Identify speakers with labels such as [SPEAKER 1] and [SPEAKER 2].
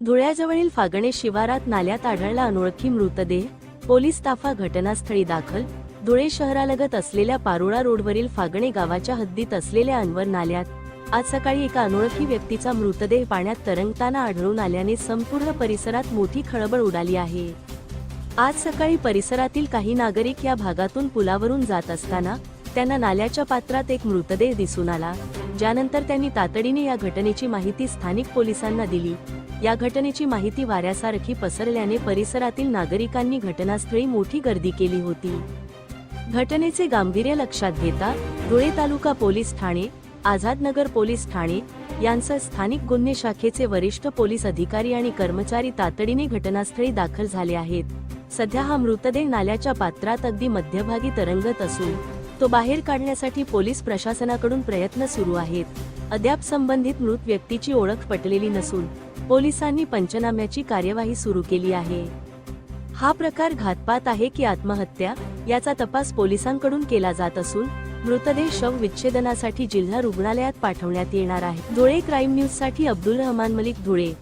[SPEAKER 1] धुळ्याजवळील फागणे शिवारात नाल्यात आढळला अनोळखी मृतदेह. पोलीस ताफा घटनास्थळी दाखल. धुळे शहरालगत असलेल्या पारोळा रोडवरील फागणे गावाच्या हद्दीत असलेल्या अनवर नाल्यात आज सकाळी एका अनोळखी व्यक्तीचा मृतदेह पाण्यात तरंगताना आढळून आल्याने संपूर्ण परिसरात मोठी खळबळ उडाली आहे. आज सकाळी परिसरातील काही नागरिक या भागातून पुलावरून जात असताना त्यांना नाल्याच्या पात्रात एक मृतदेह दिसून आला. ज्यानंतर त्यांनी तातडीने या घटनेची माहिती स्थानिक पोलिसांना दिली. या घटनेची माहिती वाऱ्यासारखी पसरल्याने परिसरातील नागरिकांनी घटनास्थळी मोठी गर्दी केली होती. घटनेचे गांभीर्य लक्षात घेता धुळे तालुका पोलीस ठाणे आझादनगर पोलीस ठाणे यांसह स्थानिक गुन्हे शाखेचे वरिष्ठ पोलीस अधिकारी आणि कर्मचारी तातडीने घटनास्थळी दाखल झाले आहेत. सध्या हा मृतदेह नाल्याच्या पात्रात अगदी मध्यभागी तरंगत असून तो बाहेर काढण्यासाठी पोलीस प्रशासनाकडून प्रयत्न सुरू आहेत. अद्याप संबंधित मृत व्यक्तीची ओळख पटलेली नसून पोलिसांनी पंचनाम्याची कार्यवाही सुरू केली आहे. हा प्रकार घातपात आहे की आत्महत्या याचा तपास पोलिसांकडून केला जात असून मृतदेह शव विच्छेदनासाठी जिल्हा रुग्णालयात पाठवण्यात येणार आहे. धुळे क्राईम न्यूजसाठी अब्दुल रहमान मलिक धुळे.